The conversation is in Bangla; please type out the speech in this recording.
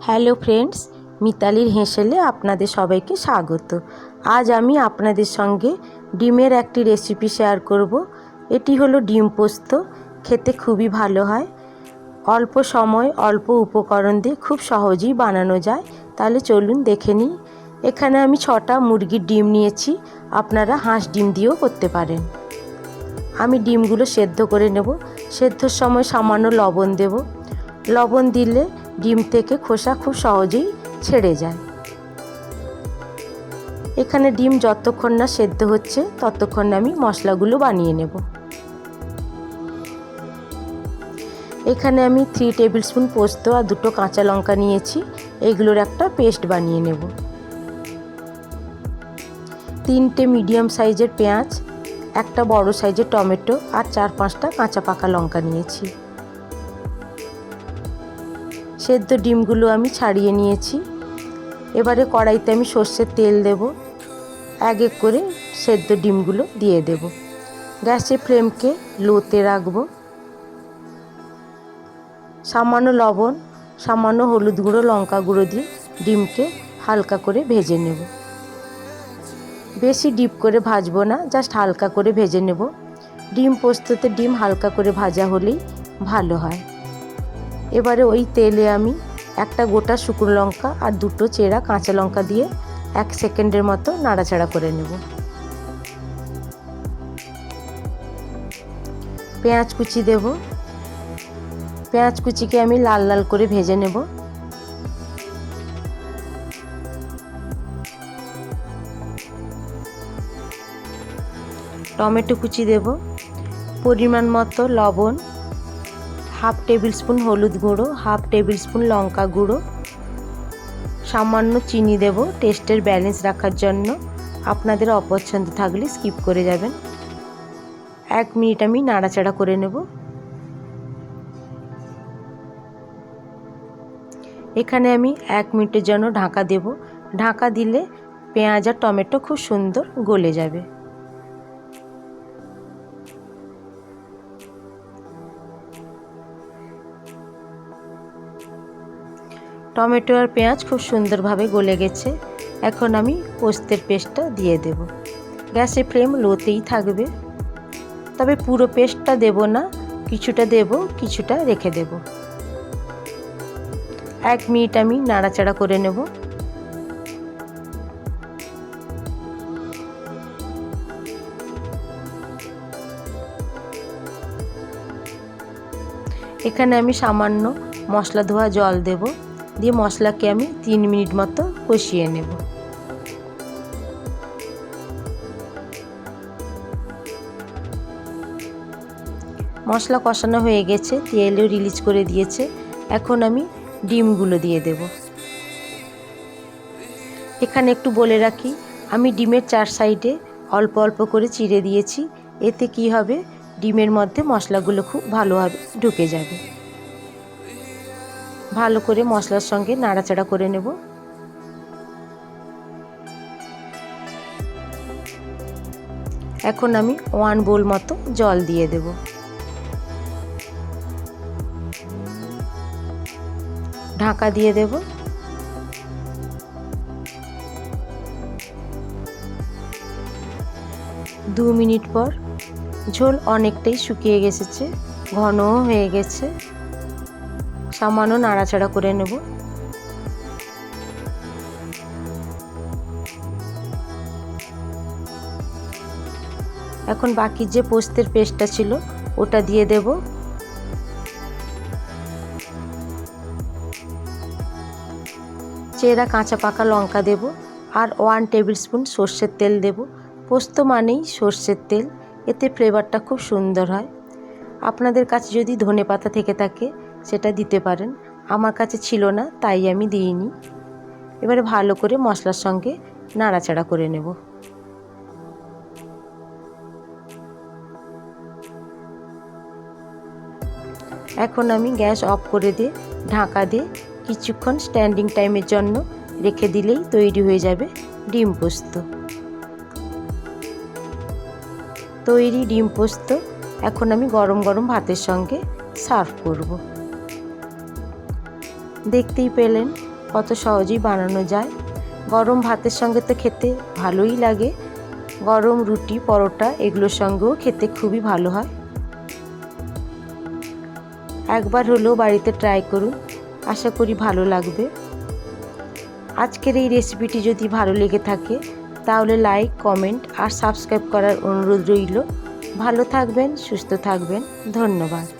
হ্যালো ফ্রেন্ডস, মিতালির হেঁসেলে আপনাদের সবাইকে স্বাগত। আজ আমি আপনাদের সঙ্গে ডিমের একটি রেসিপি শেয়ার করব। এটি হলো ডিম পোস্ত, খেতে খুবই ভালো হয়। অল্প সময় অল্প উপকরণ দিয়ে খুব সহজেই বানানো যায়। তাহলে চলুন দেখে নিই। এখানে আমি ছটা মুরগির ডিম নিয়েছি। আপনারা হাঁস ডিম দিয়েও করতে পারেন। আমি ডিমগুলো সেদ্ধ করে নেব। সেদ্ধর সময় সামান্য লবণ দেব। লবণ দিলে ডিম থেকে খোসা খুব সহজেই ছেড়ে যায়। এখানে ডিম যতক্ষণ না সেদ্ধ হচ্ছে, ততক্ষণ আমি মশলাগুলো বানিয়ে নেব। এখানে আমি থ্রি টেবিল স্পুন পোস্ত আর দুটো কাঁচা লঙ্কা নিয়েছি। এগুলোর একটা পেস্ট বানিয়ে নেব। তিনটে মিডিয়াম সাইজের পেঁয়াজ, একটা বড় সাইজের টমেটো আর চার পাঁচটা কাঁচা পাকা লঙ্কা নিয়েছি। সেদ্ধ ডিমগুলো আমি ছাড়িয়ে নিয়েছি। এবারে কড়াইতে আমি সর্ষের তেল দেব। এক এক করে সেদ্ধ ডিমগুলো দিয়ে দেব। গ্যাসের ফ্লেমকে লোতে রাখব। সামান্য লবণ, সামান্য হলুদ গুঁড়ো, লঙ্কা গুঁড়ো দিয়ে ডিমকে হালকা করে ভেজে নেব। বেশি ডিপ করে ভাজবো না, জাস্ট হালকা করে ভেজে নেব। ডিম পোস্ততে ডিম হালকা করে ভাজা হলেই ভালো হয়। এবারে ওই তেলে আমি একটা গোটা শুকনো লঙ্কা আর দুটো চেরা কাঁচা লঙ্কা দিয়ে এক সেকেন্ডের মতো নাড়াচাড়া করে নেব। পেঁয়াজ কুচি দেব। পেঁয়াজ কুচিকে আমি লাল লাল করে ভেজে নেব। টমেটো কুচি দেব। পরিমাণ মতো লবণ হাফ টেবিল স্পুন হলুদ গুঁড়ো, হাফ টেবিল স্পুন লঙ্কা গুঁড়ো। সামান্য চিনি দেব টেস্টের ব্যালেন্স রাখার জন্য। আপনাদের অপছন্দ থাকলে স্কিপ করে যাবেন। এক মিনিট আমি নাড়াচাড়া করে নেব। এখানে আমি এক মিনিটের জন্য ঢাকা দেব। ঢাকা দিলে পেঁয়াজ আর টমেটো খুব সুন্দর গলে যাবে। টমেটো আর পেঁয়াজ খুব সুন্দরভাবে গলে গেছে। এখন আমি পোস্তের পেস্টটা দিয়ে দেব। গ্যাসের ফ্লেম লোতেই থাকবে। তবে পুরো পেস্টটা দেব না, কিছুটা দেব, কিছুটা রেখে দেব। এক মিনিট আমি নাড়াচাড়া করে নেব। এখানে আমি সামান্য মশলা ধোয়া জল দেবো। দিয়ে মশলাকে আমি তিন মিনিট মতো কষিয়ে নেব। মশলা কষানো হয়ে গেছে, তেলও রিলিজ করে দিয়েছে। এখন আমি ডিমগুলো দিয়ে দেব। এখানে একটু বলে রাখি, আমি ডিমের চার সাইডে অল্প অল্প করে চিড়ে দিয়েছি। এতে কি হবে? ডিমের মধ্যে মশলাগুলো খুব ভালোভাবে ঢুকে যাবে। ভালো করে মশলার সঙ্গে নাড়াচাড়া করে নেব। এখন আমি ওয়ান বোল মতো জল দিয়ে দেব। ঢাকা দিয়ে দেব। দু মিনিট পর ঝোল অনেকটাই শুকিয়ে গেছেছে ঘনও হয়ে গেছে। সামান্য নাড়াচাড়া করে নেব। এখন বাকি যে পোস্তের পেস্টটা ছিল, ওটা দিয়ে দেব। চেরা কাঁচা পাকা লঙ্কা দেব আর ওয়ান টেবিল স্পুন সর্ষের তেল দেব। পোস্ত মানেই সর্ষের তেল, এতে ফ্লেভারটা খুব সুন্দর হয়। আপনাদের কাছে যদি ধনে পাতা থেকে থাকে সেটা দিতে পারেন। আমার কাছে ছিল না, তাই আমি দিইনি। এবারে ভালো করে মশলার সঙ্গে নাড়াচাড়া করে নেব। এখন আমি গ্যাস অফ করে দিয়ে, ঢাকা দিয়ে কিছুক্ষণ স্ট্যান্ডিং টাইমের জন্য রেখে দিলেই তৈরি হয়ে যাবে ডিম পোস্ত। তৈরি ডিম পোস্ত এখন আমি গরম গরম ভাতের সঙ্গে সার্ভ করব। দেখতেই পেলেন কত সহজেই বানানো যায়। গরম ভাতের সঙ্গে তো খেতে ভালোই লাগে। গরম রুটি, পরোটা এগুলোর সঙ্গেও খেতে খুবই ভালো হয়। একবার হলেও বাড়িতে ট্রাই করুন, আশা করি ভালো লাগবে। আজকের এই রেসিপিটি যদি ভালো লেগে থাকে, তাহলে লাইক কমেন্ট আর সাবস্ক্রাইব করার অনুরোধ রইল। ভালো থাকবেন, সুস্থ থাকবেন। ধন্যবাদ।